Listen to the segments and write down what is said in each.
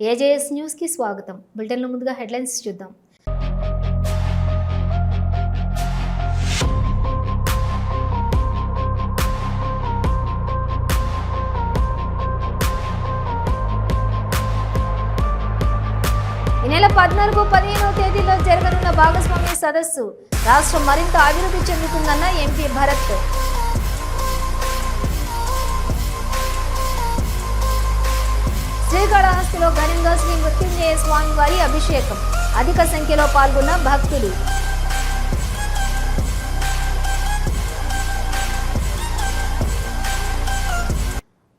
AJS న్యూస్కి స్వాగతం. బులెటిన్లో ముందుగా హెడ్లైన్స్ చూద్దాం. ఈ నెల పద్నాలుగు పదిహేనవ తేదీలో జరగనున్న భాగస్వామ్య సదస్సు. రాష్ట్రం మరింత అభివృద్ధి చెందుతుందన్న ఎంపీ భరత్. శ్రీకాళహస్తిలో ఘనంగా శ్రీ మృత్యుంజయ స్వామివారి అభిషేకం. అధిక సంఖ్యలో పాల్గొన్న భక్తులు.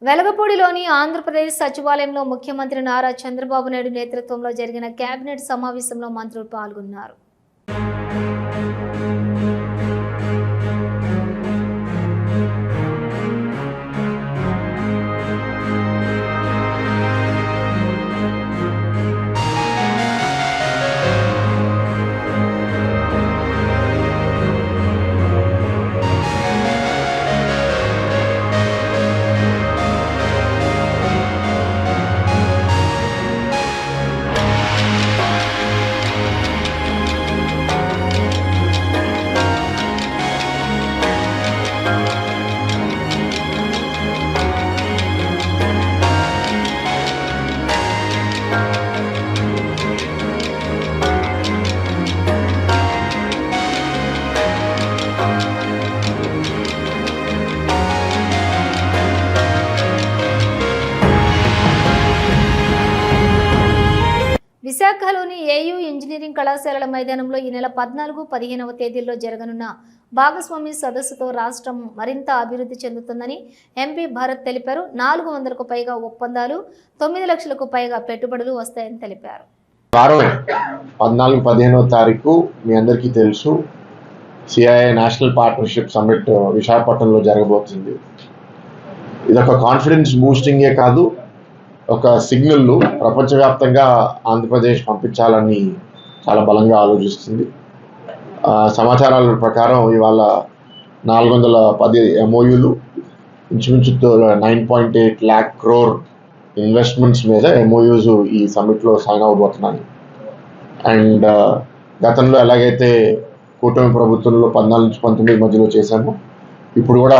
వెలగపూడిలోని ఆంధ్రప్రదేశ్ సచివాలయంలో ముఖ్యమంత్రి నారా చంద్రబాబు నాయుడు నేతృత్వంలో జరిగిన కేబినెట్ సమావేశంలో మంత్రులు పాల్గొన్నారు. మైదానంలో ఈ నెల పద్నాలుగు పదిహేనవ తేదీల్లో జరగనున్న భాగస్వామి సదస్సుతో రాష్ట్రం మరింత అభివృద్ధి చెందుతుందని ఎంపీ భారత్ తెలిపారు. నాలుగు వందలకు పైగా ఒప్పందాలు తొమ్మిది లక్షలకు పైగా పెట్టుబడులు వస్తాయని తెలిపారు. పద్నాలుగు పదిహేనవ తారీఖు మీ అందరికీ తెలుసు సిఐఏ నేషనల్ పార్ట్నర్షిప్ సమ్మిట్ విశాఖపట్నంలో జరగబోతుంది. ఇది ఒక కాన్ఫిడెన్స్ బూస్టింగే కాదు ఒక సిగ్నల్ ప్రపంచవ్యాప్తంగా ఆంధ్రప్రదేశ్ పంపించాలని చాలా బలంగా ఆలోచిస్తుంది. సమాచారాల ప్రకారం ఇవాళ నాలుగు వందల పది ఎంఓయూలు ఇంచుమించు nine point eight lakh crore investments మీద ఎంఓయూస్ ఈ సమ్మిట్లో సైన్ అవ్వబోతున్నాయి అండ్ గతంలో ఎలాగైతే కూటమి ప్రభుత్వంలో పద్నాలుగు నుంచి పంతొమ్మిది మధ్యలో చేశాము ఇప్పుడు కూడా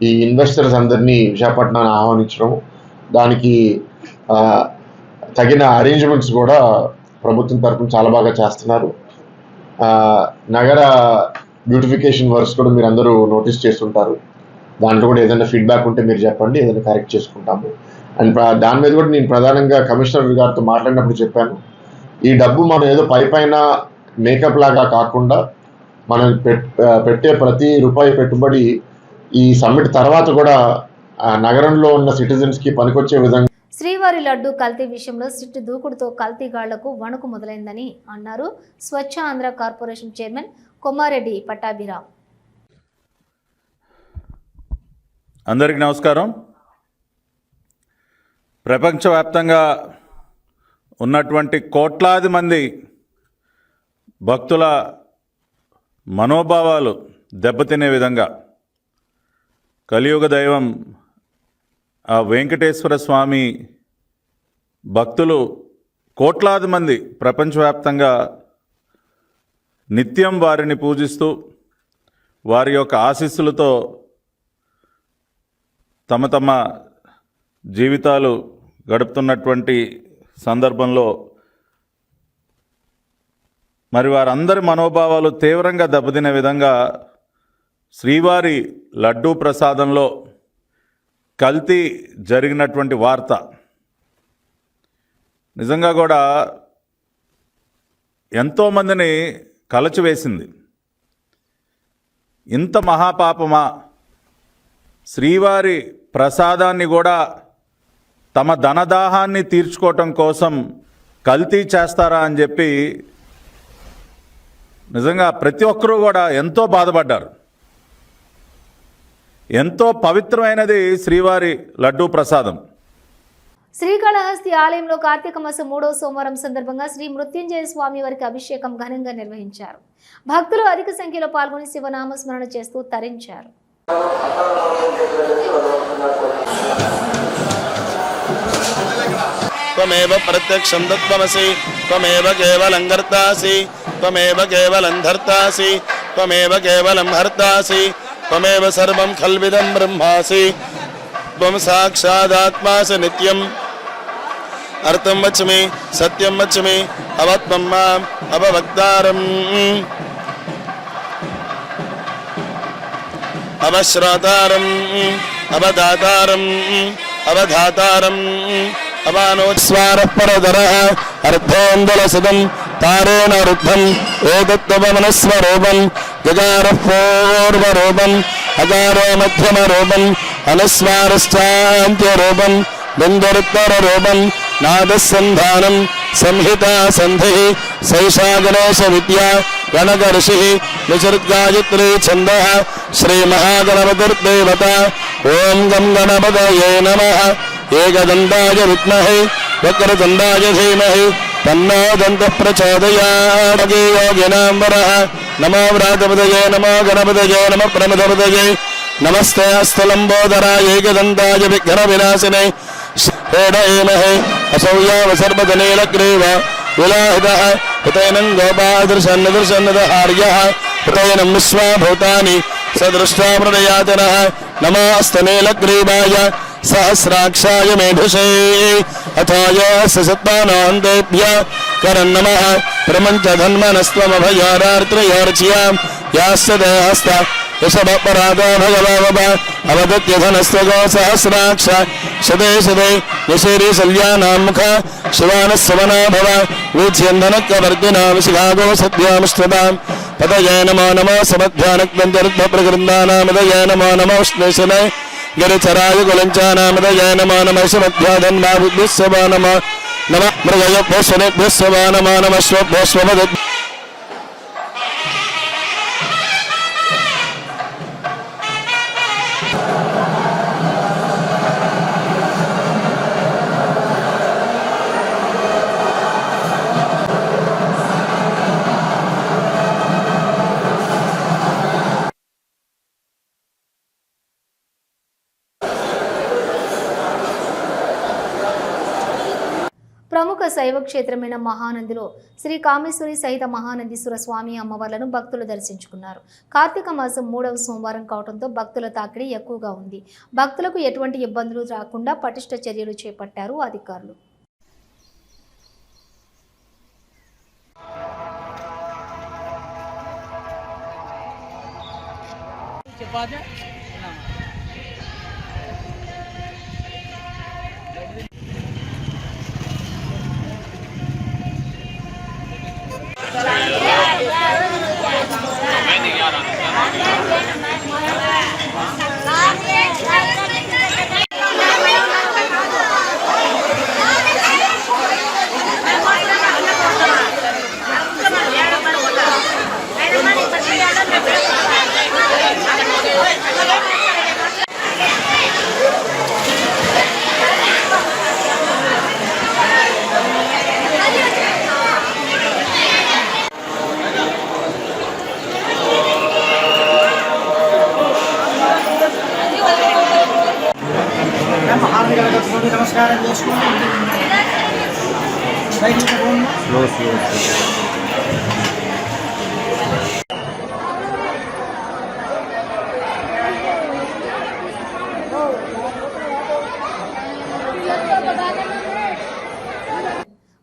ఈ ఇన్వెస్టర్స్ అందరినీ విశాఖపట్నాన్ని ఆహ్వానించడం దానికి తగిన అరేంజ్మెంట్స్ కూడా ప్రభుత్వం తరఫున చాలా బాగా చేస్తున్నారు. నగర బ్యూటిఫికేషన్ వర్క్స్ కూడా మీరు అందరూ నోటీస్ చేస్తుంటారు. దాంట్లో కూడా ఏదైనా ఫీడ్బ్యాక్ ఉంటే మీరు చెప్పండి ఏదైనా కరెక్ట్ చేసుకుంటాము. అండ్ దాని మీద కూడా నేను ప్రధానంగా కమిషనర్ గారితో మాట్లాడినప్పుడు చెప్పాను. ఈ డబ్బు మనం ఏదో పై పైన మేకప్ లాగా కాకుండా మనం పెట్- పెట్టే ప్రతి రూపాయి పెట్టుబడి ఈ సమ్మిట్ తర్వాత కూడా నగరంలో ఉన్న సిటిజన్స్కి పనికొచ్చే విధంగా శ్రీవారి లడ్డు కల్తీ విషయంలో సిట్టు దూకుడుతో కల్తీగాళ్ళకు వణుకు మొదలైందని అన్నారు. Swachh Andhra corporation chairman Komareddy Pattabhiram. అందరికీ నమస్కారం. ప్రపంచవ్యాప్తంగా ఉన్నటువంటి కోట్లాది మంది భక్తుల మనోభావాలు దెబ్బతినే విధంగా కలియుగ దైవం ఆ వెంకటేశ్వర స్వామి భక్తులు కోట్లాది మంది ప్రపంచవ్యాప్తంగా నిత్యం వారిని పూజిస్తూ వారి యొక్క ఆశీస్సులతో తమ తమ జీవితాలు గడుపుతున్నటువంటి సందర్భంలో మరి వారందరి మనోభావాలు తీవ్రంగా దెబ్బతినే విధంగా శ్రీవారి లడ్డూ ప్రసాదంలో కల్తీ జరిగినటువంటి వార్త. నిజంగా కూడా ఎంతోమందిని కలచివేసింది ఇంత మహాపాపమా? శ్రీవారి ప్రసాదాన్ని కూడా తమ ధనదాహాన్ని తీర్చుకోవటం కోసం కల్తీ చేస్తారా అని చెప్పి నిజంగా ప్రతి ఒక్కరూ కూడా ఎంతో బాధపడ్డారు. ఎంతో పవిత్రమైనది శ్రీవారి లడ్డూ ప్రసాదం. శ్రీకాళహస్తి ఆలయంలో కార్తీక మాసం మూడో సోమవారం సందర్భంగా శ్రీ మృత్యుంజయ స్వామి వారికి అభిషేకం ఘనంగా నిర్వహించారు. భక్తులు అధిక సంఖ్యలో పాల్గొని శివనామస్మరణ చేస్తూ తరించారు. త్వమేవ ప్రత్యక్షం త్వమేవ కేవలం కర్తాసి త్వమేవ త్వమేవ కేవలం హర్తాసి త్వమేవ సర్వం ఖల్విదం బ్రహ్మాసి త్వం సాక్షాదాత్మాసి నిత్యం అర్థం వచ్చమి సత్యం వచ్చమి అవత్మం మాం అవవక్తారం అవశ్రోతారం అవదాతారం అవధాతారం అవానోస్వార పరదర అర్థోందల సుతం తారేణ వృద్ధం ఏదత్వమనస్వరూపం गगारः पूर्वरूपम् अकारो मध्यमरूपम् अनुस्वारश्चान्त्यरूपम् बिन्दुरुत्तररूपम् नादसन्धानम् संहिता सन्धिः सैषा गणेशविद्या गणकर्षिः निसर्गायत्री छन्दः श्रीमहागणपतिर्देवता ॐ गं गणपतये नमः एकदन्ताय विद्महे वक्रदन्ताय धीमहि तन्नो दन्तः प्रचोदयात् योगिनां वरः नमो व्रातपदये नमो गणपतये नमः प्रमदपदये नमस्ते अस्तलम्बोदराय एकदन्ताय विघ्नविनाशिने हेडयेमहे असौ यावसर्वदनीलग्रीव विलाहितः हुतैनं गोपादृशन्नदृशन्नदहार्यः हुतैनं विश्वा भूतानि स दृष्ट्वा प्रणयातनः नमोऽस्तनीलग्रीवाय सहस्राक्षाय मेधुषे अथाय ससत्पानान्तेभ्य కరం నమ ప్రమంచ ధన్మనస్వమభయారార్త్రయార్చియా యాస్య దేహస్థ యశభపరాధో భగవావభ అవదత్యధనస్వగో సహస్రాక్ష శదే శదే యశేరి శల్యానాముఖ శివానస్వనాభవ వీధ్యంధనకవర్గినావిశిఖాగో సత్యామిష్టతాం పదయే నమో నమో సమధ్యానక్వంతర్ధప్రగృందానామదయే నమో నమో శ్లేషనే గిరిచరాయ గులంచానామదయే నమో నమ శమధ్యాధన్మా బుద్ధిస్వమా నమ नमः नमः मृगयभ्यो स्वनेभ्यः स्व नमो नमः श्वभ्यो శైవ క్షేత్రమైన మహానందిలో శ్రీ కామేశ్వరి సహిత మహానందీశ్వర స్వామి అమ్మవార్లను భక్తులు దర్శించుకున్నారు. కార్తీక మాసం మూడవ సోమవారం కావడంతో భక్తుల తాకిడి ఎక్కువగా ఉంది. భక్తులకు ఎటువంటి ఇబ్బందులు రాకుండా పటిష్ట చర్యలు చేపట్టారు అధికారులు. మహారాజు Mọi 的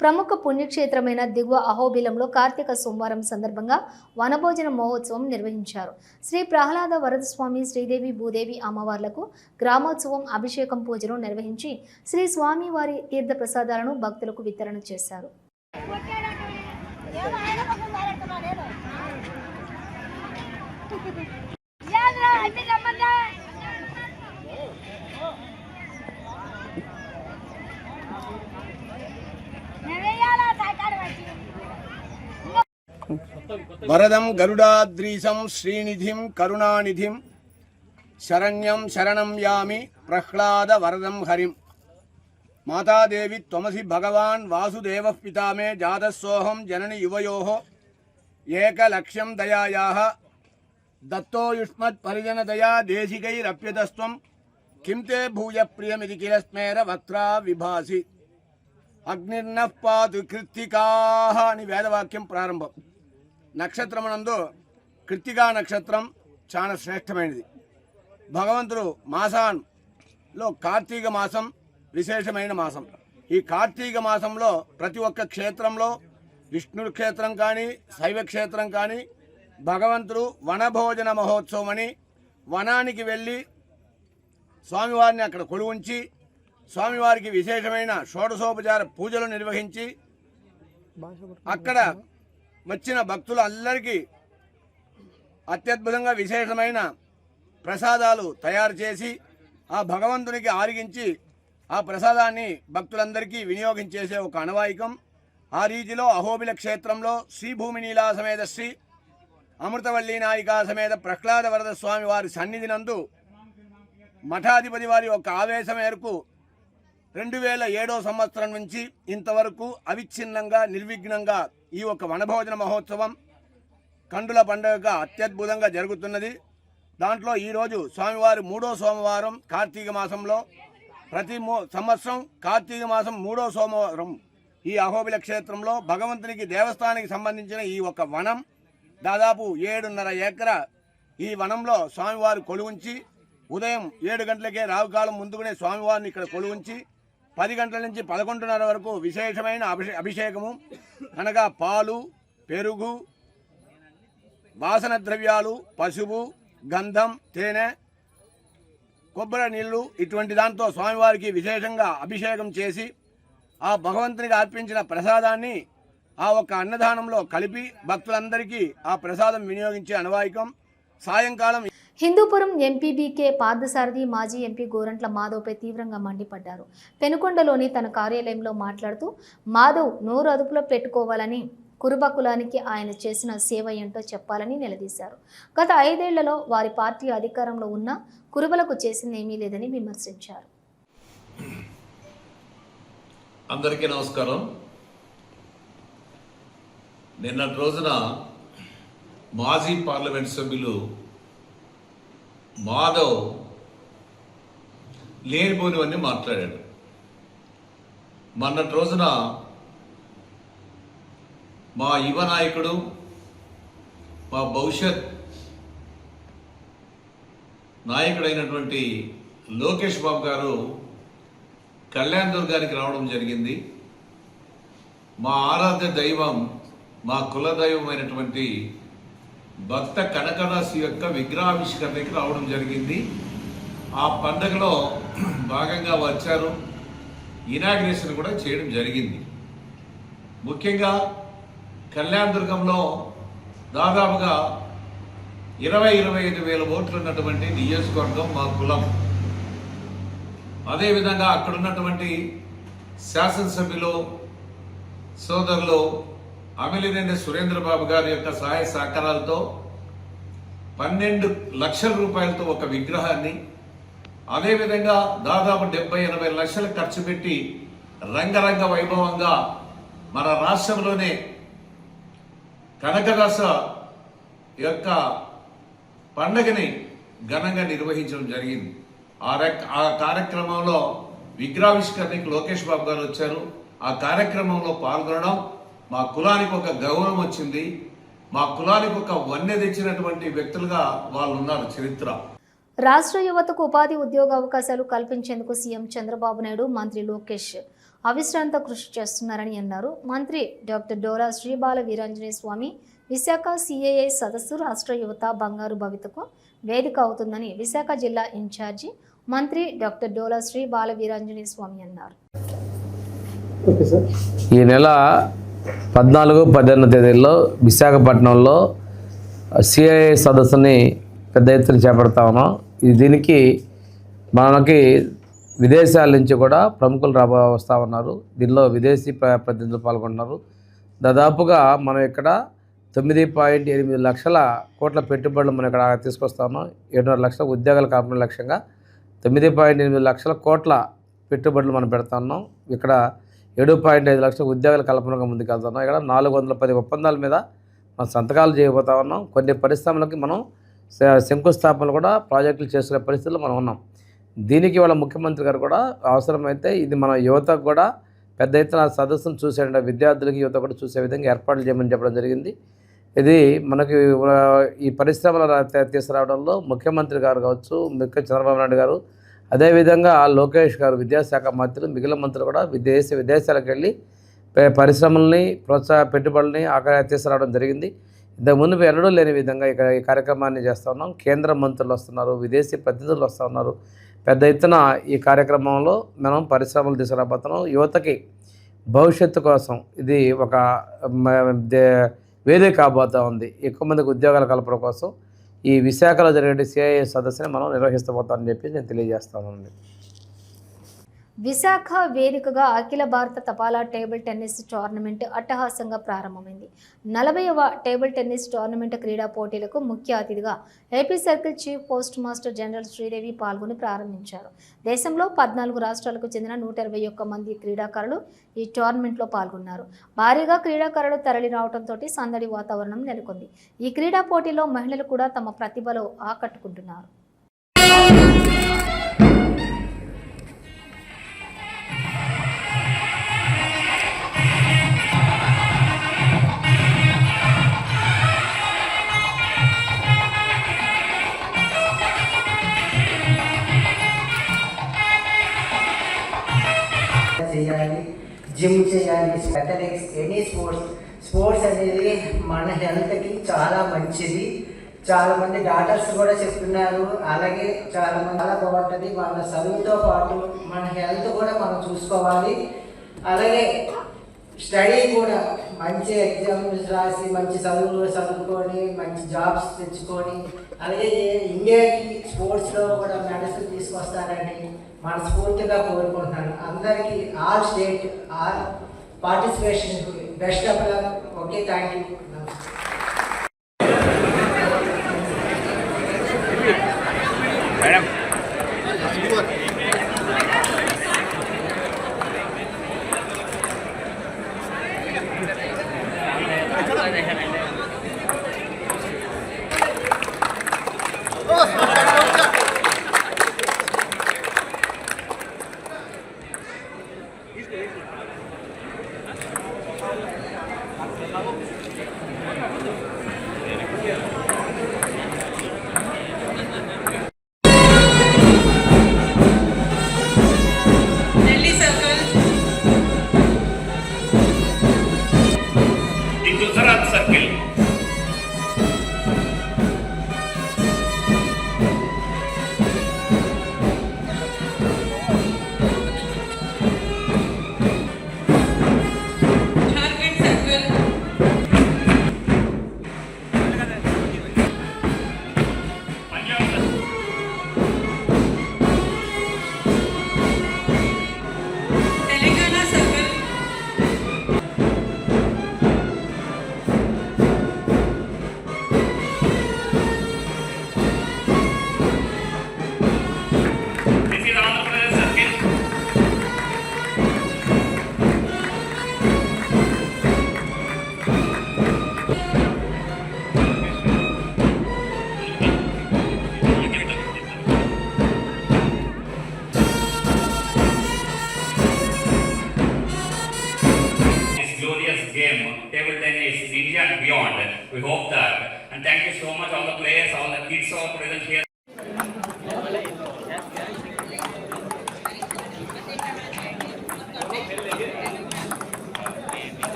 ప్రముఖ పుణ్యక్షేత్రమైన దిగువ అహోబిలంలో కార్తీక సోమవారం సందర్భంగా వనభోజన మహోత్సవం నిర్వహించారు. శ్రీ ప్రహ్లాద వరదస్వామి శ్రీదేవి భూదేవి అమ్మవార్లకు గ్రామోత్సవం అభిషేకం పూజను నిర్వహించి శ్రీ స్వామివారి తీర్థ ప్రసాదాలను భక్తులకు వితరణ చేశారు. వరదం గరుడాద్రీశం శ్రీనిధిం కరుణానిధిం శరణ్యం శరణం యామి ప్రహ్లాద వరదం హరిం మాతాదేవి త్వమసి భగవాన్ వాసుదేవ పితామే జాతస్సోహం జనని యువయో ఏకలక్ష్యం దయాయా దత్తోయుష్మత్ పరిజనదయా దేశికైరప్యతస్త్వం కిం తే భూయ ప్రియమిది కిల స్మేర వక్త్రా విభాసి అగ్నిర్న పాతు కృత్తికా అని వేదవాక్యం ప్రారంభం నక్షత్రమునందు కృత్తికా నక్షత్రం చాలా శ్రేష్టమైనది. భగవంతుడు మాసాన్లో కార్తీక మాసం విశేషమైన మాసం. ఈ కార్తీక మాసంలో ప్రతి ఒక్క క్షేత్రంలో విష్ణుడు క్షేత్రం కానీ శైవ క్షేత్రం కానీ భగవంతుడు వనభోజన మహోత్సవం అని వనానికి వెళ్ళి స్వామివారిని అక్కడ కొలువుంచి స్వామివారికి విశేషమైన షోడశోపచార పూజలు నిర్వహించి అక్కడ వచ్చిన భక్తులందరికీ అత్యద్భుతంగా విశేషమైన ప్రసాదాలు తయారు చేసి ఆ భగవంతునికి ఆరిగించి ఆ ప్రసాదాన్ని భక్తులందరికీ వినియోగించేసే ఒక అనవాయికం ఆ రీతిలో అహోబిల క్షేత్రంలో శ్రీభూమి నీలా సమేత శ్రీ అమృతవల్లి నాయికా సమేత ప్రహ్లాద వరద స్వామి వారి సన్నిధి నందు మఠాధిపతి వారి యొక్క ఆవేశం మేరకు రెండు వేల ఏడో సంవత్సరం నుంచి ఇంతవరకు అవిచ్ఛిన్నంగా నిర్విఘ్నంగా ఈ యొక్క వనభోజన మహోత్సవం కండుల పండుగగా అత్యద్భుతంగా జరుగుతున్నది. దాంట్లో ఈరోజు స్వామివారి మూడో సోమవారం కార్తీక మాసంలో ప్రతి మూ- సంవత్సరం కార్తీక మాసం మూడో సోమవారం ఈ అహోబిల క్షేత్రంలో భగవంతునికి దేవస్థానానికి సంబంధించిన ఈ ఒక వనం దాదాపు ఏడున్నర ఎకర ఈ వనంలో స్వామివారు కొలువుంచి ఉదయం ఏడు గంటలకే రావుకాలం ముందుకునే స్వామివారిని ఇక్కడ కొలువుంచి పది గంటల నుంచి పదకొండున్నర వరకు విశేషమైన అభిషే అభిషేకము. అనగా పాలు పెరుగు వాసన ద్రవ్యాలు పసుపు గంధం తేనె కొబ్బరి నీళ్ళు ఇటువంటి దాంతో స్వామివారికి విశేషంగా అభిషేకం చేసి ఆ భగవంతునికి అర్పించిన ప్రసాదాన్ని ఆ ఒక్క అన్నదానంలో కలిపి భక్తులందరికీ ఆ ప్రసాదం వినియోగించే అనువాయికం సాయంకాలం హిందూపురం ఎంపీబీకే పార్థసారథి మాజీ ఎంపీ గోరంట్ల మాధవ్పై తీవ్రంగా మండిపడ్డారు. పెనుకొండలోని తన కార్యాలయంలో మాట్లాడుతూ మాధవ్ నోరు అదుపులో పెట్టుకోవాలని కురుబ కులానికి ఆయన చేసిన సేవ ఏంటో చెప్పాలని నిలదీశారు. గత ఐదేళ్ళలో వారి పార్టీ అధికారంలో ఉన్న కురుబలకు చేసింది ఏమీ లేదని విమర్శించారు. అందరికీ నమస్కారం. నిన్నటి రోజున మాజీ పార్లమెంట్ సభ్యులు మాధవ్ లేనిపోనివన్నీ మాట్లాడాడు. మొన్నటి రోజున మా యువ నాయకుడు మా భవిష్యత్ నాయకుడైనటువంటి లోకేష్ బాబు గారు కళ్యాణ్ దుర్గానికి రావడం జరిగింది. మా ఆరాధ్య దైవం మా కుల అయినటువంటి భక్త కనకదాసి యొక్క విగ్రహావిష్కరణకి రావడం జరిగింది. ఆ పండగలో భాగంగా వచ్చారు. ఇనాగ్రేషన్ కూడా చేయడం జరిగింది. ముఖ్యంగా కళ్యాణదుర్గంలో దాదాపుగా ఇరవై ఇరవై ఐదు వేల ఓట్లు ఉన్నటువంటి నియోజకవర్గం మా కులం. అదేవిధంగా అక్కడ ఉన్నటువంటి శాసనసభ్యులు సోదరులు అమిలినేని సురేంద్రబాబు గారి యొక్క సహాయ సహకారాలతో పన్నెండు లక్షల రూపాయలతో ఒక విగ్రహాన్ని అదేవిధంగా దాదాపు డెబ్బై ఎనభై లక్షలు ఖర్చు పెట్టి రంగరంగ వైభవంగా మన రాష్ట్రంలోనే కనకదాస యొక్క పండగని ఘనంగా నిర్వహించడం జరిగింది. ఆ రక్ ఆ కార్యక్రమంలో విగ్రహావిష్కరణకి లోకేష్ బాబు గారు వచ్చారు. ఆ కార్యక్రమంలో పాల్గొనడం మా కులానికి ఒక గౌరవం వచ్చింది. మా కులానికి ఒక వన్నె తెచ్చినటువంటి వ్యక్తులుగా వాళ్ళు ఉన్నారు చరిత్ర. రాష్ట్ర యువతకు ఉపాధి ఉద్యోగ అవకాశాలు కల్పించేందుకు సీఎం చంద్రబాబు నాయుడు మంత్రి లోకేష్ అవిశ్రాంత కృషి చేస్తున్నారని అన్నారు. మంత్రి డాక్టర్ డోరా శ్రీబాల వీరాంజనేయ స్వామి విశాఖ సిఏఏ సదస్సు రాష్ట్ర యువత బంగారు భవితకు వేదిక అవుతుందని విశాఖ జిల్లా ఇన్ఛార్జి మంత్రి డాక్టర్ డోలా శ్రీ బాల వీరాంజనేయ స్వామి అన్నారు. ఈ నెల పద్నాలుగు పదిహేను తేదీల్లో విశాఖపట్నంలో సిఐఏ సదస్సుని పెద్ద ఎత్తున చేపడతా ఉన్నాం. ఇది దీనికి మనకి విదేశాల నుంచి కూడా ప్రముఖులు రాబో వస్తూ ఉన్నారు. దీనిలో విదేశీ ప్ర- ప్రతినిధులు పాల్గొంటున్నారు. దాదాపుగా మనం ఇక్కడ తొమ్మిది పాయింట్ ఎనిమిది లక్షల కోట్ల పెట్టుబడులు మనం ఇక్కడ తీసుకొస్తా ఉన్నాం. ఏడున్నర లక్షల ఉద్యోగాలు కాపాడే లక్ష్యంగా తొమ్మిది పాయింట్ ఎనిమిది లక్షల కోట్ల పెట్టుబడులు మనం పెడతా ఉన్నాం. ఇక్కడ ఏడు పాయింట్ ఐదు లక్షల ఉద్యోగాల కల్పనగా ముందుకెళ్తున్నాం. ఇక్కడ నాలుగు వందల పది ఒప్పందాల మీద మనం సంతకాలు చేయబోతా ఉన్నాం. కొన్ని పరిశ్రమలకి మనం శంకుస్థాపనలు కూడా ప్రాజెక్టులు చేసుకునే పరిస్థితుల్లో మనం ఉన్నాం. దీనికి వాళ్ళ ముఖ్యమంత్రి గారు కూడా అవసరమైతే ఇది మన యువతకు కూడా పెద్ద ఎత్తున సదస్సును చూసే విద్యార్థులకి యువత కూడా చూసే విధంగా ఏర్పాట్లు చేయమని చెప్పడం జరిగింది. ఇది మనకి ఈ పరిశ్రమల తీసుకురావడంలో ముఖ్యమంత్రి గారు కావచ్చు ముఖ్య చంద్రబాబు నాయుడు గారు అదేవిధంగా లోకేష్ గారు విద్యాశాఖ మంత్రులు మిగిలిన మంత్రులు కూడా విదేశ విదేశాలకు వెళ్ళి పరిశ్రమల్ని ప్రోత్సాహ పెట్టుబడుల్ని ఆకర్షణ తీసుకురావడం జరిగింది. ఇంతకుముందు ఎన్నడూ లేని విధంగా ఇక్కడ ఈ కార్యక్రమాన్ని చేస్తూ ఉన్నాం. కేంద్ర మంత్రులు వస్తున్నారు విదేశీ ప్రతినిధులు వస్తూ ఉన్నారు. పెద్ద ఎత్తున ఈ కార్యక్రమంలో మనం పరిశ్రమలు తీసుకురాబోతున్నాం. యువతకి భవిష్యత్తు కోసం ఇది ఒక దే- వేదిక కాబోతూ ఉంది. ఎక్కువ మందికి ఉద్యోగాలు కలపడం కోసం ఈ విశాఖలో జరిగే సిఐఏ సదస్సుని మనం నిర్వహిస్తబోతామని చెప్పి నేను తెలియజేస్తానండి విశాఖ వేదికగా అఖిల భారత తపాలా టేబుల్ టెన్నిస్ టోర్నమెంట్ అట్టహాసంగా ప్రారంభమైంది. నలభైవ టేబుల్ టెన్నిస్ టోర్నమెంట్ క్రీడా పోటీలకు ముఖ్య అతిథిగా AP circle chief postmaster general Sridevi పాల్గొని ప్రారంభించారు. దేశంలో పద్నాలుగు రాష్ట్రాలకు చెందిన నూట ఇరవై ఒక్క మంది క్రీడాకారులు ఈ టోర్నమెంట్లో పాల్గొన్నారు. భారీగా క్రీడాకారులు తరలి రావడంతో సందడి వాతావరణం నెలకొంది. ఈ క్రీడా పోటీలో మహిళలు కూడా తమ ప్రతిభలో ఆకట్టుకుంటున్నారు. చేయాలి జిమ్ చేయాలి అథ్లెటిక్స్ ఎనీ స్పోర్ట్స్ స్పోర్ట్స్ అనేది మన హెల్త్కి చాలా మంచిది. చాలామంది డాక్టర్స్ కూడా చెప్తున్నారు. అలాగే చాలా మంది చాలా బాగుంటుంది. మన చదువుతో పాటు మన హెల్త్ కూడా మనం చూసుకోవాలి. అలాగే స్టడీ కూడా మంచి ఎగ్జామ్స్ రాసి మంచి చదువులు చదువుకొని మంచి జాబ్స్ తెచ్చుకొని అలాగే ఇండియాకి స్పోర్ట్స్లో కూడా మెడల్స్ తీసుకొస్తారని మనస్ఫూర్తిగా కోరుకుంటున్నాను అందరికీ all state all participation best of luck okay thank you Delhi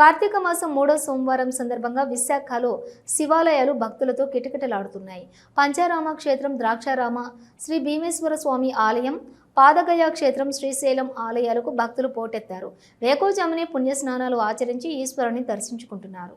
Kartika మాసం మూడో సోమవారం సందర్భంగా విశాఖలో శివాలయాలు భక్తులతో కిటకిటలాడుతున్నాయి. పంచారామ క్షేత్రం ద్రాక్షారామ శ్రీ భీమేశ్వర స్వామి ఆలయం పాదగయ క్షేత్రం శ్రీశైలం ఆలయాలకు భక్తులు పోటెత్తారు. వేకోజామునే పుణ్యస్నానాలు ఆచరించి ఈశ్వరుని దర్శించుకుంటున్నారు.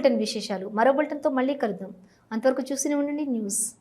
బులెటిన్ విశేషాలు. మరో బులెటిన్తో మళ్ళీ కలుద్దాం. అంతవరకు చూస్తూనే ఉండండి న్యూస్.